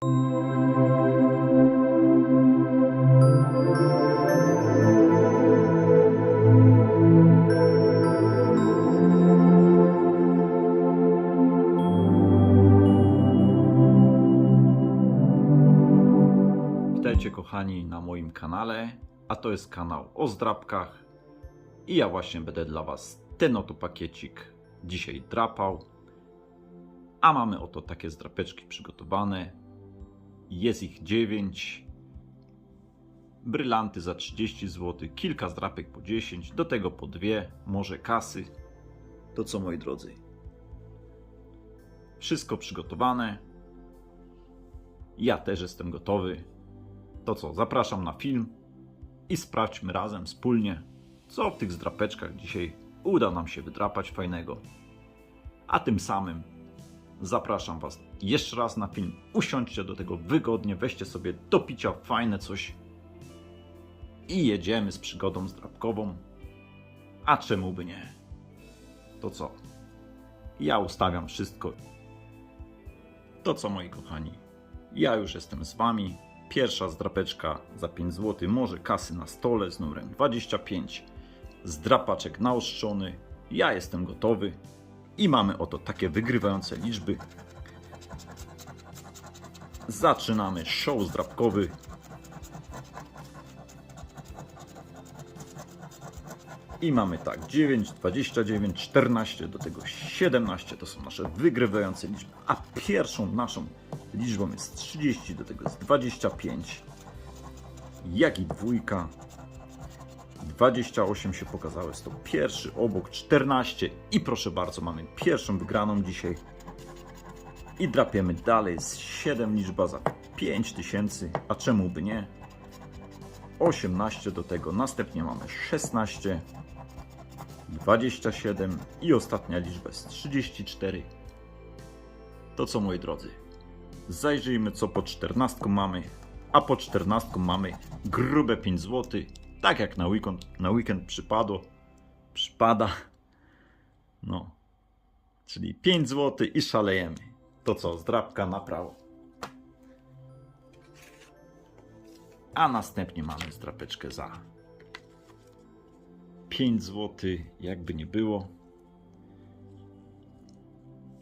Witajcie kochani na moim kanale, a to jest kanał o zdrapkach i ja właśnie będę dla Was ten oto pakiecik dzisiaj drapał. A mamy oto takie zdrapeczki przygotowane. Jest ich 9. Brylanty za 30 zł, kilka zdrapek po 10, do tego po dwie, może kasy. To co moi drodzy? Wszystko przygotowane. Ja też jestem gotowy. To co, zapraszam na film i sprawdźmy razem wspólnie, co w tych zdrapeczkach dzisiaj uda nam się wydrapać fajnego. A tym samym zapraszam Was jeszcze raz na film. Usiądźcie do tego wygodnie, weźcie sobie do picia fajne coś i jedziemy z przygodą zdrapkową. A czemu by nie? To co? Ja ustawiam wszystko. To co, moi kochani? Ja już jestem z Wami. Pierwsza zdrapeczka za 5 zł, może kasy na stole z numerem 25. Zdrapaczek naostrzony. Ja jestem gotowy. I mamy oto takie wygrywające liczby. Zaczynamy show zdrapkowy. I mamy tak 9, 29, 14, do tego 17 to są nasze wygrywające liczby. A pierwszą naszą liczbą jest 30, do tego jest 25. Jak i dwójka. 28 się pokazało, jest to pierwszy obok 14 i proszę bardzo, mamy pierwszą wygraną dzisiaj. I drapiemy dalej, jest 7 liczba za 5000, a czemu by nie? 18 do tego, następnie mamy 16, 27 i ostatnia liczba jest 34. To co moi drodzy, zajrzyjmy co po 14 mamy, a po 14 mamy grube 5 zł, tak jak na weekend, na weekend przypadło, przypada, no, czyli 5 zł i szalejemy. To co, zdrabka na prawo. A następnie mamy zdrapeczkę za 5 zł, jakby nie było.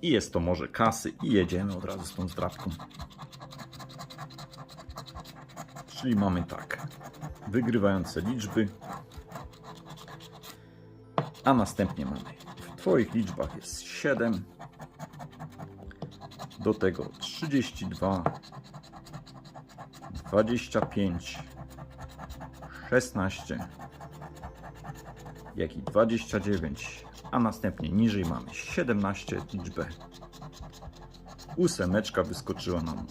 I jest to może kasy i jedziemy od razu z tą zdrapką. Czyli mamy tak, wygrywające liczby, a następnie mamy. W Twoich liczbach jest 7, do tego 32, 25, 16, jak i 29, a następnie niżej mamy 17 liczbę. Ósemeczka wyskoczyła nam.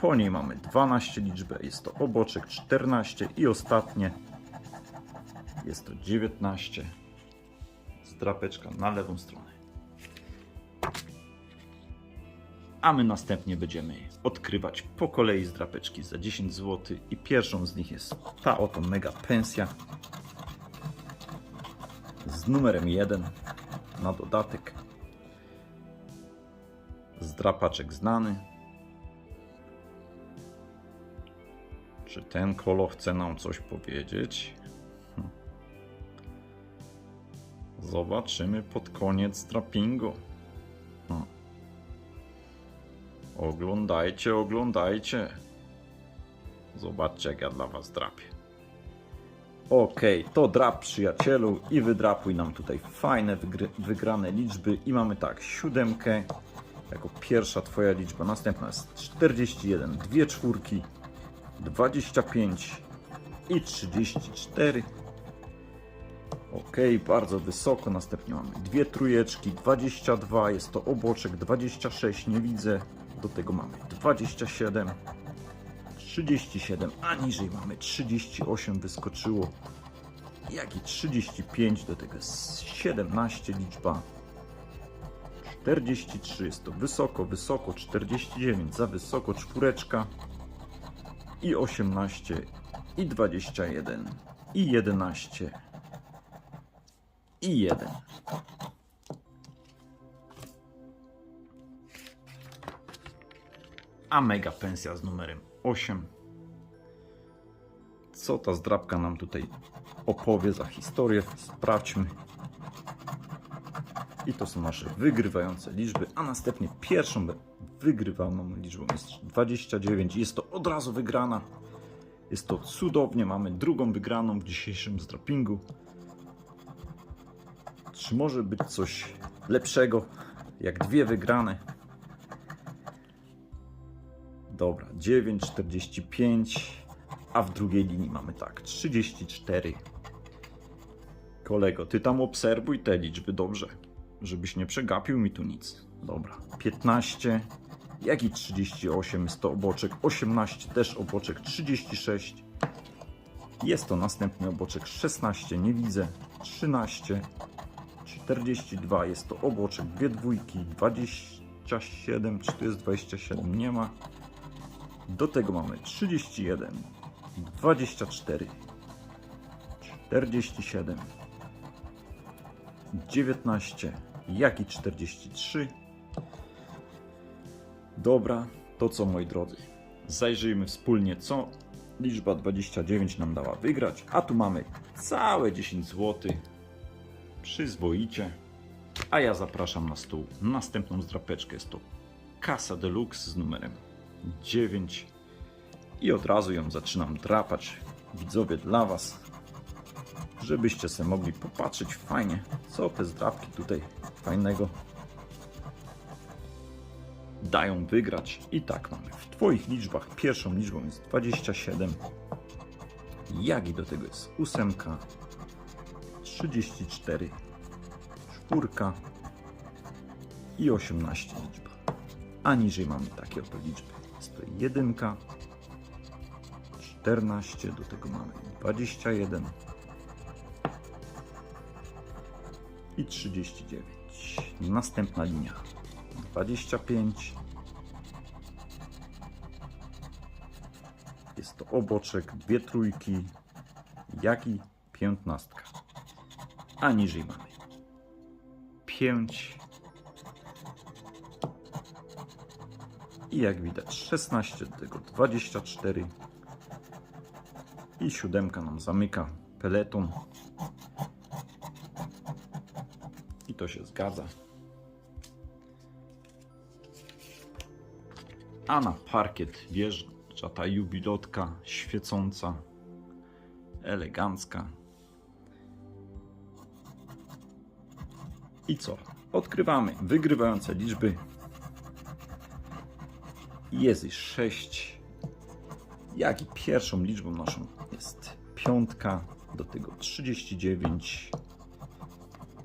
Po niej mamy 12 liczbę, jest to oboczek 14 i ostatnie jest to 19. Zdrapeczka na lewą stronę. A my następnie będziemy odkrywać po kolei zdrapeczki za 10 zł i pierwszą z nich jest ta oto mega pensja z numerem 1 na dodatek. Zdrapaczek znany. Czy ten kolo chce nam coś powiedzieć? Hm. Zobaczymy pod koniec drapingu. Hm. Oglądajcie, oglądajcie. Zobaczcie, jak ja dla Was drapię. Okej, to drap przyjacielu i wydrapuj nam tutaj fajne wygrane liczby i mamy tak, siódemkę jako pierwsza twoja liczba, następna jest 41, dwie czwórki, 25 i 34. Ok, bardzo wysoko, następnie mamy dwie trójeczki, 22, jest to oboczek, 26, nie widzę, do tego mamy 27, 37, a niżej mamy 38 wyskoczyło, jak i 35, do tego jest 17 liczba, 43 jest to wysoko, wysoko, 49 za wysoko, czwóreczka i 18 i 21 i 11 i 1. a mega pensja z numerem 8. Co ta zdrabka nam tutaj opowie za historię? Sprawdźmy. I to są nasze wygrywające liczby, a następnie pierwszą wygrywaną liczbą jest 29. Jest to od razu wygrana. Jest to cudownie. Mamy drugą wygraną w dzisiejszym zdrapingu. Czy może być coś lepszego jak dwie wygrane? Dobra, 9,45, a w drugiej linii mamy tak, 34. Kolego, ty tam obserwuj te liczby dobrze, żebyś nie przegapił mi tu nic. Dobra, 15, jak i 38 jest to oboczek, 18 też oboczek, 36. Jest to następny oboczek, 16 nie widzę, 13, 42 jest to oboczek, dwie dwójki, 27, czy tu jest 27, nie ma. Do tego mamy 31, 24, 47, 19, jak i 43. Dobra, to co moi drodzy, zajrzyjmy wspólnie co liczba 29 nam dała wygrać, a tu mamy całe 10 zł. Przyzwoicie. A ja zapraszam na stół następną zdrapeczkę. Jest to Casa Deluxe z numerem 9 i od razu ją zaczynam drapać. Widzowie dla Was, żebyście sobie mogli popatrzeć fajnie, co te zdrapki tutaj fajnego dają wygrać. I tak mamy w Twoich liczbach pierwszą liczbą jest 27, jak i do tego jest ósemka, 34, czwórka i 18 liczba. A niżej mamy takie oto liczby. Jest to jedynka, 14, do tego mamy 21 i 39. Następna linia 25. Jest to oboczek, dwie trójki, jak i piętnastka. A niżej mamy. 5 i jak widać 16 do tego 24 i siódemka nam zamyka peleton. I to się zgadza a na parkiet wjeżdża ta jubilotka świecąca elegancka I co? Odkrywamy wygrywające liczby. Jest ich 6. Jak i pierwszą liczbą naszą jest piątka, do tego 39,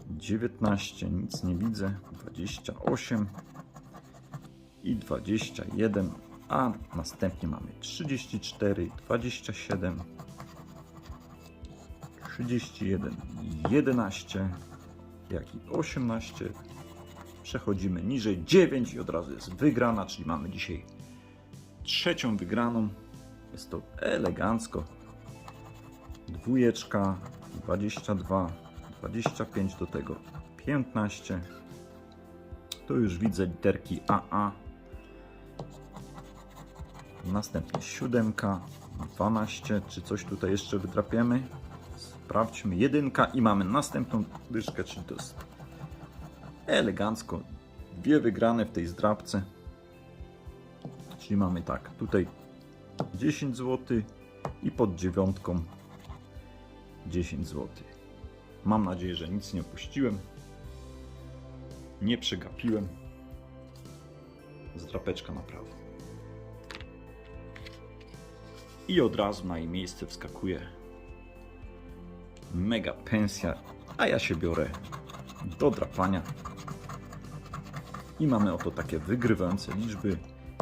19, nic nie widzę, 28 i 21, a następnie mamy 34, 27, 31, 11, jak i 18. Przechodzimy niżej 9 i od razu jest wygrana, czyli mamy dzisiaj trzecią wygraną. Jest to elegancko. Dwójeczka, 22, 25 do tego 15. Tu już widzę literki AA. Następnie siódemka, 12. Czy coś tutaj jeszcze wydrapiemy? Sprawdźmy. Jedynka i mamy następną dyszkę, czyli to jest elegancko. Dwie wygrane w tej zdrabce. Czyli mamy tak, tutaj 10 zł i pod dziewiątką 10 zł. Mam nadzieję, że nic nie opuściłem. Nie przegapiłem. Zdrapeczka na I od razu na jej miejsce wskakuje mega pensja, a ja się biorę do drapania. I mamy oto takie wygrywające liczby,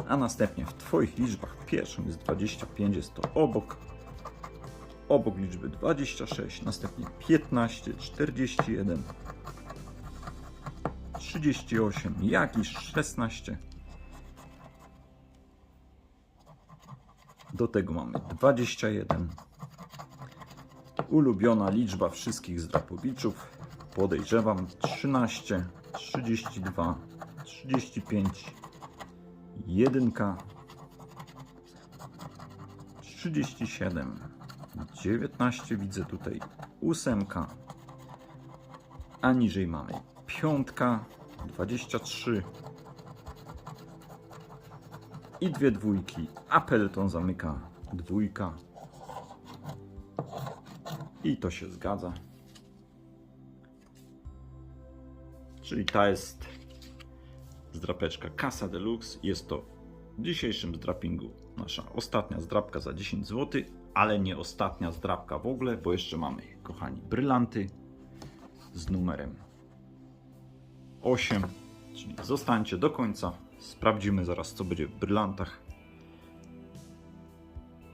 a następnie w Twoich liczbach pierwszą jest 25, jest to obok, obok liczby 26, następnie 15, 41, 38, jakiś 16. Do tego mamy 21, Ulubiona liczba wszystkich zdrapowiczów. Podejrzewam 13, 32, 35, 1, 37, 19 widzę tutaj, ósemka, a niżej mamy piątka, 23 i dwie dwójki, a peleton zamyka dwójka i to się zgadza. Czyli ta jest zdrapeczka Casa Deluxe. Jest to w dzisiejszym zdrapingu nasza ostatnia zdrapka za 10 zł, ale nie ostatnia zdrapka w ogóle, bo jeszcze mamy, kochani, brylanty z numerem 8. Czyli zostańcie do końca. Sprawdzimy zaraz, co będzie w brylantach.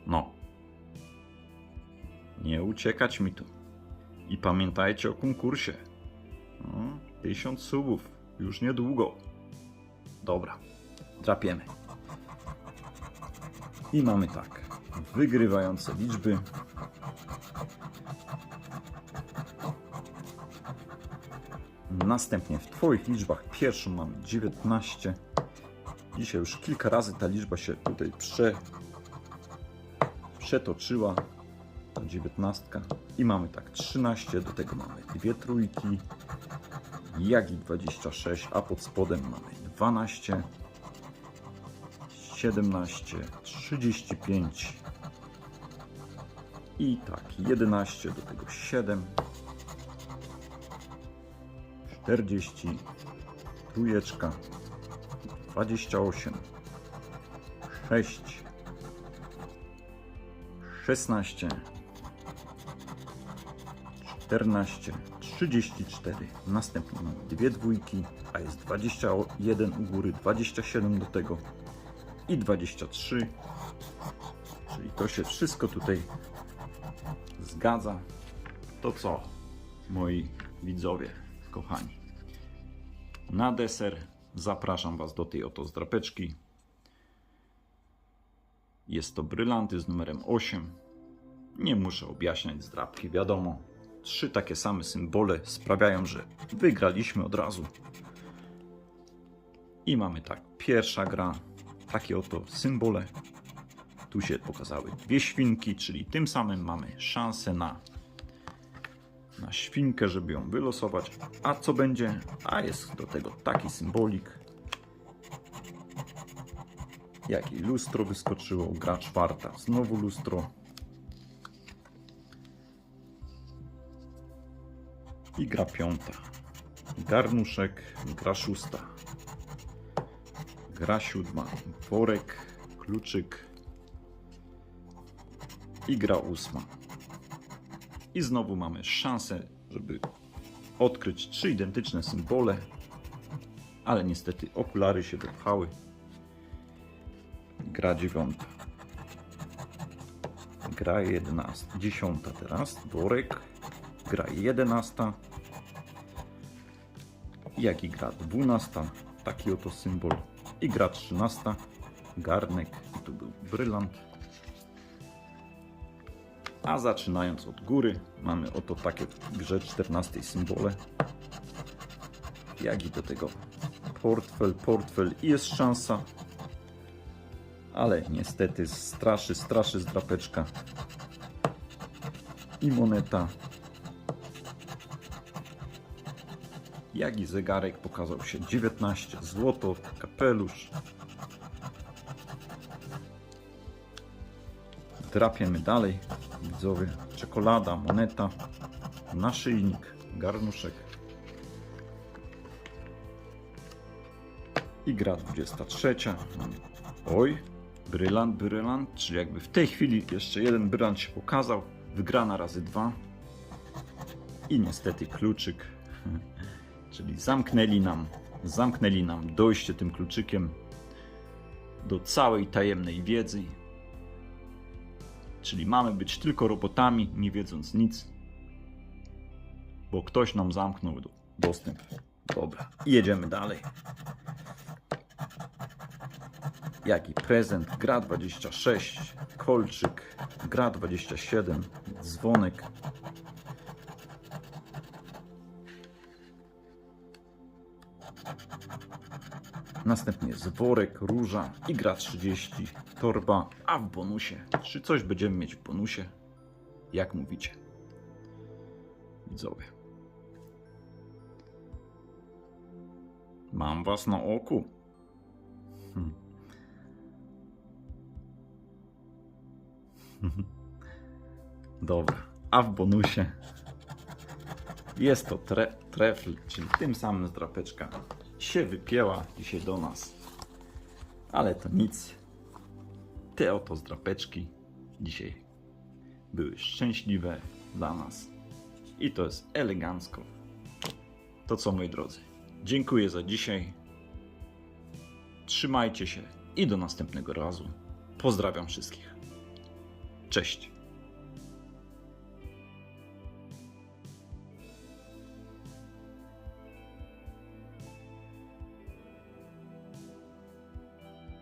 No. Nie uciekać mi tu. I pamiętajcie o konkursie. No, 1000 subów. Już niedługo. Dobra. Drapiemy. I mamy tak. Wygrywające liczby. Następnie w Twoich liczbach pierwszą mamy 19. Dzisiaj już kilka razy ta liczba się tutaj prze, przetoczyła. Ta 19. I mamy tak 13, do tego mamy dwie trójki, jak i 26, a pod spodem mamy 12, 17, 35 i tak 11, do tego 7, 40, trójeczka, 28, 6, 16, 14, 34. Następnie mamy dwie dwójki, a jest 21 u góry, 27 do tego i 23. Czyli to się wszystko tutaj zgadza. To co, moi widzowie, kochani? Na deser zapraszam Was do tej oto zdrapeczki. Jest to brylanty z numerem 8. Nie muszę objaśniać zdrapki, wiadomo. Trzy takie same symbole sprawiają, że wygraliśmy od razu. I mamy tak, pierwsza gra, takie oto symbole. Tu się pokazały dwie świnki, czyli tym samym mamy szansę na, na świnkę, żeby ją wylosować. A co będzie? A jest do tego taki symbolik. Jak i lustro wyskoczyło, gra czwarta, znowu lustro. I gra piąta. Garnuszek, gra szósta. Gra siódma. Worek, kluczyk. I gra ósma. I znowu mamy szansę, żeby odkryć trzy identyczne symbole. Ale niestety okulary się wypchały. Gra dziewiąta. Gra jedenasta. Dziesiąta teraz. Worek. Gra jedenasta. Jak i gra dwunasta. Taki oto symbol. I gra trzynasta. Garnek. I tu był brylant. A zaczynając od góry, mamy oto takie w grze 14 symbole. Jak i do tego portfel, portfel i jest szansa. Ale niestety straszy, straszy zdrapeczka. I moneta. Jak i zegarek pokazał się 19 zł, kapelusz. Drapiemy dalej, widzowie. Czekolada, moneta, naszyjnik, garnuszek. I gra 23. Mamy- Oj, brylant, brylant, czyli jakby w tej chwili jeszcze jeden brylant się pokazał. Wygrana razy dwa. I niestety kluczyk. Czyli zamknęli nam, zamknęli nam dojście tym kluczykiem do całej tajemnej wiedzy. Czyli mamy być tylko robotami, nie wiedząc nic, bo ktoś nam zamknął do- dostęp. Dobra, jedziemy dalej. Jaki prezent? Gra 26, kolczyk, gra 27, dzwonek. Następnie jest worek, róża, igra 30, torba, a w bonusie. Czy coś będziemy mieć w bonusie? Jak mówicie? Widzowie. Mam was na oku. Hmm. Dobra, a w bonusie jest to tre trefl, czyli tym samym z drapeczka się wypięła dzisiaj do nas. Ale to nic. Te oto zdrapeczki dzisiaj były szczęśliwe dla nas. I to jest elegancko. To co moi drodzy. Dziękuję za dzisiaj. Trzymajcie się i do następnego razu. Pozdrawiam wszystkich. Cześć.